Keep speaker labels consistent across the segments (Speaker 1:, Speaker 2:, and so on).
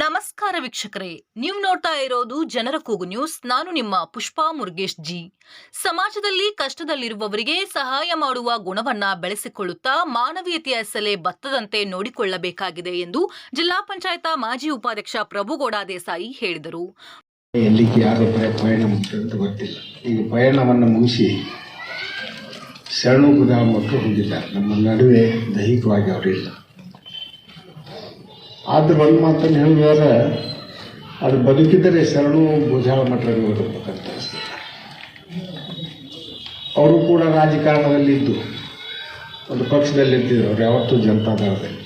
Speaker 1: ನಮಸ್ಕಾರ ವೀಕ್ಷಕರೇ. ನೀವು ನೋಡ್ತಾ ಇರೋದು ಜನರ ಕೂಗು ನ್ಯೂಸ್. ನಾನು ನಿಮ್ಮ ಪುಷ್ಪಾ ಮುರುಗೇಶ್ ಜಿ. ಸಮಾಜದಲ್ಲಿ ಕಷ್ಟದಲ್ಲಿರುವವರಿಗೆ ಸಹಾಯ ಮಾಡುವ ಗುಣವನ್ನ ಬೆಳೆಸಿಕೊಳ್ಳುತ್ತಾ ಮಾನವೀಯತೆಯ ಸೆಲೆ ಬತ್ತದಂತೆ ನೋಡಿಕೊಳ್ಳಬೇಕಾಗಿದೆ ಎಂದು ಜಿಲ್ಲಾ ಪಂಚಾಯತ ಮಾಜಿ ಉಪಾಧ್ಯಕ್ಷ ಪ್ರಭುಗೌಡ ದೇಸಾಯಿ ಹೇಳಿದರು.
Speaker 2: ಪಯಣವನ್ನು ಮುಗಿಸಿ ಶರಣು ಹೊಂದಿದ್ದಾರೆ ನಮ್ಮ ನಡುವೆ ದೈಹಿಕವಾಗಿ ಅವರಿಲ್ಲ ಆದ್ರೆ ಒಂದು ಮಾತನ್ನು ಹೇಳಿದ್ರೆ ಅದು ಬದುಕಿದರೆ ಶರಣು ಭುಜಾಳ ಮಠದಲ್ಲಿ ಹೋಗಬೇಕಂತ ಅವರು ಕೂಡ ರಾಜಕಾರಣದಲ್ಲಿದ್ದು ಒಂದು ಪಕ್ಷದಲ್ಲಿ ಇದ್ದಿದ್ರು ಅವ್ರು ಯಾವತ್ತೂ ಜನತಾದಳದಲ್ಲಿ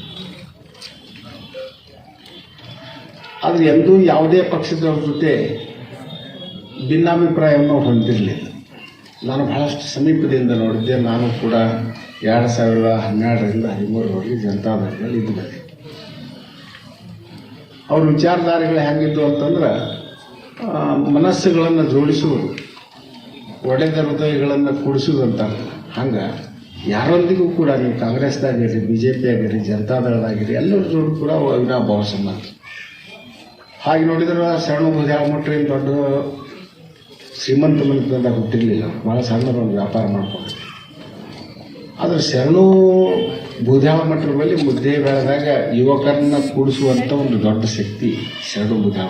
Speaker 2: ಆದರೆ ಎಂದೂ ಯಾವುದೇ ಪಕ್ಷದವ್ರ ಜೊತೆ ಭಿನ್ನಾಭಿಪ್ರಾಯವನ್ನು ಹೊಂದಿರಲಿಲ್ಲ. ನಾನು ಬಹಳಷ್ಟು ಸಮೀಪದಿಂದ ನೋಡಿದ್ದೆ, ನಾನು ಕೂಡ ಎರಡು ಸಾವಿರದ ಹನ್ನೆರಡರಿಂದ ಹದಿಮೂರರವರೆಗೆ ಜನತಾದಳದಲ್ಲಿ ಇದ್ದು. ಬಂದೆ ಅವ್ರ ವಿಚಾರಧಾರೆಗಳು ಹೆಂಗಿದ್ದು ಅಂತಂದ್ರೆ ಮನಸ್ಸುಗಳನ್ನು ಜೋಡಿಸುವುದು, ಒಡೆದ ಹೃದಯಗಳನ್ನು ಕೂಡಿಸುವುದಂತ ಹಂಗೆ ಯಾರೊಂದಿಗೂ ಕೂಡ ನೀವು ಕಾಂಗ್ರೆಸ್ದಾಗಿರಿ ಬಿ ಜೆ ಪಿ ಆಗಿರಿ ಜನತಾದಳದಾಗಿರಿ ಎಲ್ಲರ ಜೋಡಿ ಕೂಡ ಅವಿನಾಭಾವ ಸಂಬಂಧ. ಹಾಗೆ ನೋಡಿದ್ರೆ ಶರಣ ಏನು ದೊಡ್ಡ ಶ್ರೀಮಂತ ಮನೆತನದಾಗ ಹುಟ್ಟಿರಲಿಲ್ಲ. ಭಾಳ ಸಣ್ಣ ಒಂದು ವ್ಯಾಪಾರ ಮಾಡ್ಕೊಂಡು ಆದರೆ ಶರಣು ಭುಜಾಳ ಮಠದಲ್ಲಿ ಮುದ್ದೆ ಬೆಳೆದಾಗ ಯುವಕರನ್ನ ಕೂಡಿಸುವಂಥ ಒಂದು ದೊಡ್ಡ ಶಕ್ತಿ ಶರಣು ಬುಧಾವ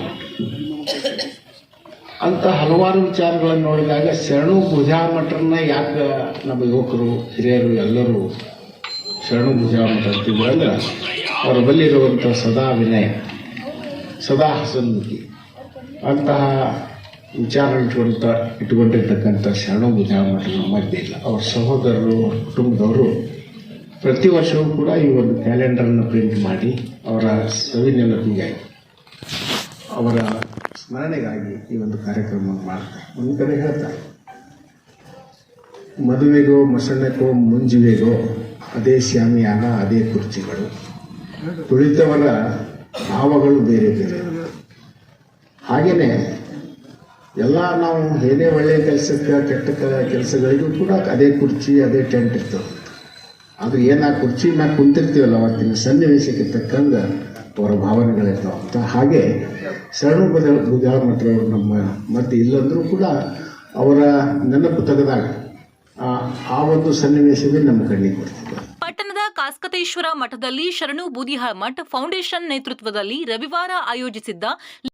Speaker 2: ಅಂತ ಹಲವಾರು ವಿಚಾರಗಳನ್ನು ನೋಡಿದಾಗ ಶರಣು ಬುಧಾವ ಮಠರನ್ನ ಯಾಕೆ ನಮ್ಮ ಯುವಕರು, ಹಿರಿಯರು ಎಲ್ಲರೂ ಶರಣು ಬುಧಾವ ಮಠ ಅಂತಿದ್ರು ಅಂದ್ರೆ ಅವರ ಬಲ್ಲಿರುವಂತಹ ಸದಾ ವಿನಯ, ಸದಾ ಹಸನ್ಮುಖಿ. ಅಂತಹ ವಿಚಾರ ಇಟ್ಕೊಂತ, ಇಟ್ಕೊಂಡಿರ್ತಕ್ಕಂಥ ಶರಣು ಬುಧಾವ ಮಠ ನಮ್ಮ ಇಲ್ಲ. ಅವ್ರ ಸಹೋದರರು ಕುಟುಂಬದವರು ಪ್ರತಿ ವರ್ಷವೂ ಕೂಡ ಈ ಒಂದು ಕ್ಯಾಲೆಂಡರನ್ನು ಪ್ರಿಂಟ್ ಮಾಡಿ ಅವರ ಸವಿ ಅವರ ಸ್ಮರಣೆಗಾಗಿ ಈ ಒಂದು ಕಾರ್ಯಕ್ರಮವನ್ನು ಮಾಡ್ತಾರೆ. ಒಂದು ಕಡೆ ಹೇಳ್ತಾರೆ, ಮದುವೆಗೋ ಮಸಣ್ಣಕ್ಕೋ ಮುಂಜುವೆಗೋ, ಅದೇ ಶ್ಯಾಮಿಯಾನ, ಅದೇ ಕುರ್ಚಿಗಳು. ತುಳಿತವರ ಭಾವಗಳು ಬೇರೆ ಬೇರೆ. ಹಾಗೇನೆ ಎಲ್ಲ ನಾವು ಏನೇ ಒಳ್ಳೆಯ ಕೆಲಸಕ್ಕೆ, ಕೆಟ್ಟ ಕೆಲಸಗಳಿಗೂ ಕೂಡ ಅದೇ ಕುರ್ಚಿ, ಅದೇ ಟೆಂಟ್ ಇರ್ತವೆ ಆದ್ರೆ ಏನು ಕುರ್ಚಿ ಮ್ಯಾಗ ಕುಂತಿರ್ತೀವಲ್ಲ ಅವತ್ತಿನ ಸನ್ನಿವೇಶಕ್ಕೆ ತಕ್ಕಂಗ ಅವರ ಭಾವನೆಗಳಿರ್ತಾವ ಅಂತ ಹಾಗೆ ಶರಣು ಬದ ಬುಧಾಳ ಮಠರವರು ನಮ್ಮ ಮತ್ತೆ ಇಲ್ಲಂದ್ರೂ ಕೂಡ ಅವರ ನೆನಪು ತೆಗೆದಾಗ ಆ- ಒಂದು ಸನ್ನಿವೇಶವೇ ನಮ್ಮ ಕಣ್ಣಿಗೆ
Speaker 1: ಬರ್ತದೆ. ಕಾಸ್ಕತೇಶ್ವರ ಮಠದಲ್ಲಿ ಶರಣು ಬೂದಿಹಾಳ್ ಮಠ ಫೌಂಡೇಶನ್ ನೇತೃತ್ವದಲ್ಲಿ ರವಿವಾರ ಆಯೋಜಿಸಿದ್ದ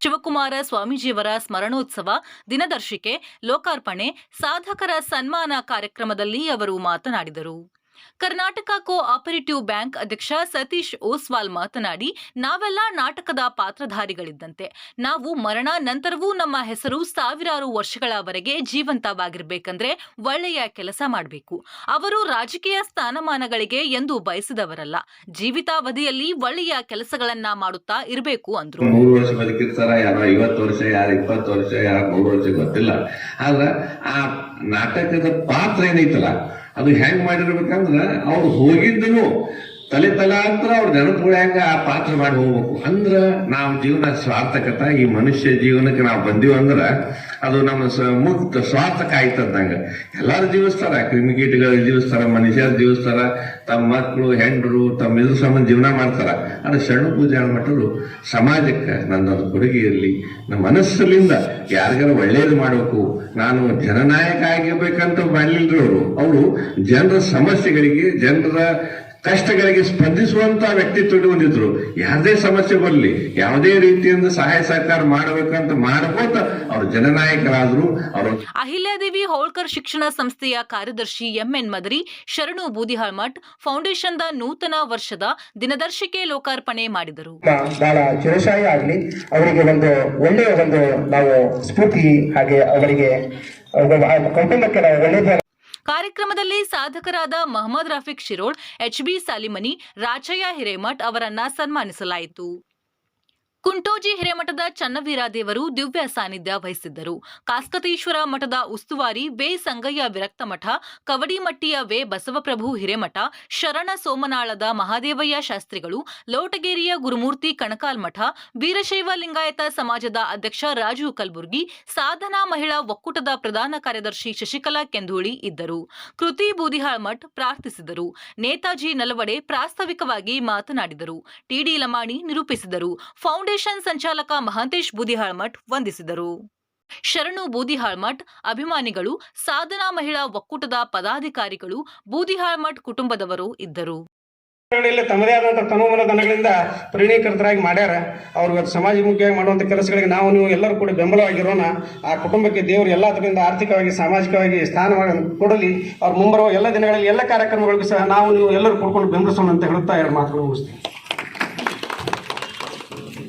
Speaker 1: ಶಿವಕುಮಾರ ಸ್ವಾಮೀಜಿಯವರ ಸ್ಮರಣೋತ್ಸವ ದಿನದರ್ಶಿಕೆ, ಲೋಕಾರ್ಪಣೆ, ಸಾಧಕರ ಸನ್ಮಾನ ಕಾರ್ಯಕ್ರಮದಲ್ಲಿ ಅವರು ಮಾತನಾಡಿದರು. ಕರ್ನಾಟಕ ಕೋ ಆಪರೇಟಿವ್ ಬ್ಯಾಂಕ್ ಅಧ್ಯಕ್ಷ ಸತೀಶ್ ಓಸ್ವಾಲ್ ಮಾತನಾಡಿ, ನಾವೆಲ್ಲ ನಾಟಕದ ಪಾತ್ರಧಾರಿಗಳಿದ್ದಂತೆ. ನಾವು ಮರಣ ನಂತರವೂ ನಮ್ಮ ಹೆಸರು ಸಾವಿರಾರು ವರ್ಷಗಳವರೆಗೆ ಜೀವಂತವಾಗಿರಬೇಕಂದ್ರೆ ಒಳ್ಳೆಯ ಕೆಲಸ ಮಾಡಬೇಕು. ಅವರು ರಾಜಕೀಯ ಸ್ಥಾನಮಾನಗಳಿಗೆ ಎಂದು ಬಯಸಿದವರಲ್ಲ. ಜೀವಿತಾವಧಿಯಲ್ಲಿ ಒಳ್ಳೆಯ ಕೆಲಸಗಳನ್ನ ಮಾಡುತ್ತಾ ಇರಬೇಕು ಅಂದ್ರು.
Speaker 3: ಮೂರು ವರ್ಷ ಬದುಕಿರ್ತಾರ ಯಾರೋ, ಐವತ್ತು ವರ್ಷ ಯಾರು, ಇಪ್ಪತ್ತು ವರ್ಷ ಗೊತ್ತಿಲ್ಲ. ಆದ್ರೆ ಆ ನಾಟಕದ ಪಾತ್ರ ಏನೈತಲ್ಲ ಅದು ಹೆಂಗ್ ಮಾಡಿರ್ಬೇಕಂದ್ರ ಅವ್ರು ಹೋಗಿದ್ದನು ತಲೆ ತಲಾಂತರ ಅವ್ರ ನೆನಪುಳ್ಯಾಂಗ ಆ ಪಾತ್ರ ಮಾಡಿ ಹೋಗ್ಬೇಕು. ಅಂದ್ರ ನಾವು ಜೀವನ ಸ್ವಾರ್ಥಕತ ಈ ಮನುಷ್ಯ ಜೀವನಕ್ಕೆ ನಾವು ಬಂದೀವಿ ಅಂದ್ರ ಅದು ನಮ್ಮ ಮುಕ್ತ ಸ್ವಾರ್ಥಕ ಆಯ್ತದಂಗ ಎಲ್ಲಾರು ಜೀವಿಸ್ತಾರ, ಕ್ರಿಮಿಕೀಟಗಳು ಜೀವಿಸ್ತಾರ, ಮನುಷ್ಯರು ಜೀವಿಸ್ತಾರ, ತಮ್ಮ ಮಕ್ಕಳು ಹೆಂಡರು, ತಮ್ಮ ಇದ್ರ ಸಂಬಂಧ ಜೀವನ ಮಾಡ್ತಾರ. ಅಂದ್ರೆ ಶರಣು ಪೂಜೆ ಮಟ್ಟರು ಸಮಾಜಕ್ಕೆ ನನ್ನೊಂದು ಕೊಡುಗೆ ಇರಲಿ. ನಮ್ಮ ಮನಸ್ಸಲ್ಲಿಂದ ಯಾರಿಗಾರ ಒಳ್ಳೇದು ಮಾಡಬೇಕು. ನಾನು ಜನನಾಯಕ ಆಗಿರ್ಬೇಕಂತ ಮಾಡಲಿಲ್ರಿ ಅವರು ಅವರು ಜನರ ಸಮಸ್ಯೆಗಳಿಗೆ, ಜನರ ಕಷ್ಟಗಳಿಗೆ ಸ್ಪಂದಿಸುವಂತ ವ್ಯಕ್ತಿತ್ವ ಹೊಂದಿದ್ರು. ಯಾವುದೇ ಸಮಸ್ಯೆ ಬರಲಿ ಯಾವುದೇ ರೀತಿಯಿಂದ ಸಹಾಯ ಸಹಕಾರ ಮಾಡಬೇಕಂತ ಮಾಡ್ಕೋತ ಅವರು ಜನನಾಯಕರಾದ್ರು ಅವರು
Speaker 1: ಅಹಿಲ್ಯಾದೇವಿ ಹೋಳ್ಕರ್ ಶಿಕ್ಷಣ ಸಂಸ್ಥೆಯ ಕಾರ್ಯದರ್ಶಿ ಎಂಎನ್ ಮದರಿ ಶರಣು ಬೂದಿಹಾಳ್ ಮಠ್ ದ ನೂತನ ವರ್ಷದ ದಿನದರ್ಶಿಕೆ ಲೋಕಾರ್ಪಣೆ ಮಾಡಿದರು.
Speaker 4: ಬಹಳ ಚಿರಶಾಯಿ ಆಗಲಿ ಅವರಿಗೆ ಒಂದು ಒಳ್ಳೆಯ ಒಂದು ನಾವು ಸ್ಫೂರ್ತಿ ಹಾಗೆ ಅವರಿಗೆ ಅವ್ರ ಕುಟುಂಬಕ್ಕೆ ನಾವು ಒಳ್ಳೆಯದ
Speaker 1: ಕಾರ್ಯಕ್ರಮದಲ್ಲಿ ಸಾಧಕರಾದ ಮಹಮ್ಮದ್ ರಫೀಕ್ ಶಿರೋಳ್ ಎಚ್ಬಿ ಸಾಲಿಮನಿ ರಾಚಯ್ಯ ಹಿರೇಮಠ್ ಅವರನ್ನ ಸನ್ಮಾನಿಸಲಾಯಿತು. ಕುಂಟೋಜಿ ಹಿರೇಮಠದ ಚನ್ನವೀರ ದೇವರು ದಿವ್ಯ ಸಾನ್ನಿಧ್ಯ ವಹಿಸಿದ್ದರು. ಕಾಸ್ಕತೀಶ್ವರ ಮಠದ ಉಸ್ತುವಾರಿ ವೇ ಸಂಗಯ್ಯ ವಿರಕ್ತ ಮಠ, ಕವಡಿಮಟ್ಟಿಯ ವೇ ಬಸವಪ್ರಭು ಹಿರೇಮಠ, ಶರಣ ಸೋಮನಾಳದ ಮಹಾದೇವಯ್ಯ ಶಾಸ್ತ್ರಿಗಳು, ಲೋಟಗೇರಿಯ ಗುರುಮೂರ್ತಿ ಕಣಕಾಲ್ ಮಠ, ವೀರಶೈವ ಲಿಂಗಾಯತ ಸಮಾಜದ ಅಧ್ಯಕ್ಷ ರಾಜು ಕಲ್ಬುರ್ಗಿ, ಸಾಧನಾ ಮಹಿಳಾ ಒಕ್ಕೂಟದ ಪ್ರಧಾನ ಕಾರ್ಯದರ್ಶಿ ಶಶಿಕಲಾ ಕೆಂಧೂಳಿ ಇದ್ದರು. ಕೃತಿ ಬೂದಿಹಾಳ್ ಮಠ್ ಪ್ರಾರ್ಥಿಸಿದರು. ನೇತಾಜಿ ನಲವಡೆ ಪ್ರಾಸ್ತಾವಿಕವಾಗಿ ಮಾತನಾಡಿದರು. ಟಿಡಿ ಲಮಾಣಿ ನಿರೂಪಿಸಿದರು. ಫೌಂಡೇಶನ್ ಫೌಂಡೇಶನ್ ಸಂಚಾಲಕ ಮಹಾಂತೇಶ್ ಬೂದಿಹಾಳ್ಮಠ್ ವಂದಿಸಿದರು. ಶರಣು ಬೂದಿಹಾಳ್ಮಠ್ ಅಭಿಮಾನಿಗಳು, ಸಾಧನಾ ಮಹಿಳಾ ಒಕ್ಕೂಟದ ಪದಾಧಿಕಾರಿಗಳು, ಬೂದಿಹಾಳ್ಮಠ್ ಕುಟುಂಬದವರು ಇದ್ದರು.
Speaker 5: ತಮ್ಮದೇ ಆದಂತಹ ತನುಮನ ದನಗಳಿಂದ ಪರಿಣೀಕೃತರಾಗಿ ಮಾಡ್ಯಾರ. ಅವ್ರು ಸಮಾಜ ಮುಖ್ಯವಾಗಿ ಮಾಡುವಂಥ ಕೆಲಸಗಳಿಗೆ ನಾವು, ನೀವು ಎಲ್ಲರೂ ಕೂಡ ಬೆಂಬಲವಾಗಿರೋಣ. ಆ ಕುಟುಂಬಕ್ಕೆ ದೇವರು ಎಲ್ಲ ಅದರಿಂದ ಆರ್ಥಿಕವಾಗಿ, ಸಾಮಾಜಿಕವಾಗಿ ಸ್ಥಾನವಾಗಿ ಕೊಡಲಿ. ಅವ್ರ ಮುಂಬರುವ ಎಲ್ಲ ದಿನಗಳಲ್ಲಿ ಎಲ್ಲ ಕಾರ್ಯಕ್ರಮಗಳಿಗೂ ಸಹ ನಾವು, ನೀವು ಎಲ್ಲರೂ ಕೊಡ್ಕೊಂಡು ಬೆಂಬಲಿಸೋಣ ಅಂತ ಹೇಳುತ್ತಾ ಎರಡು ಮಾತುಗಳು ಮುಗಿಸ್ತೀನಿ.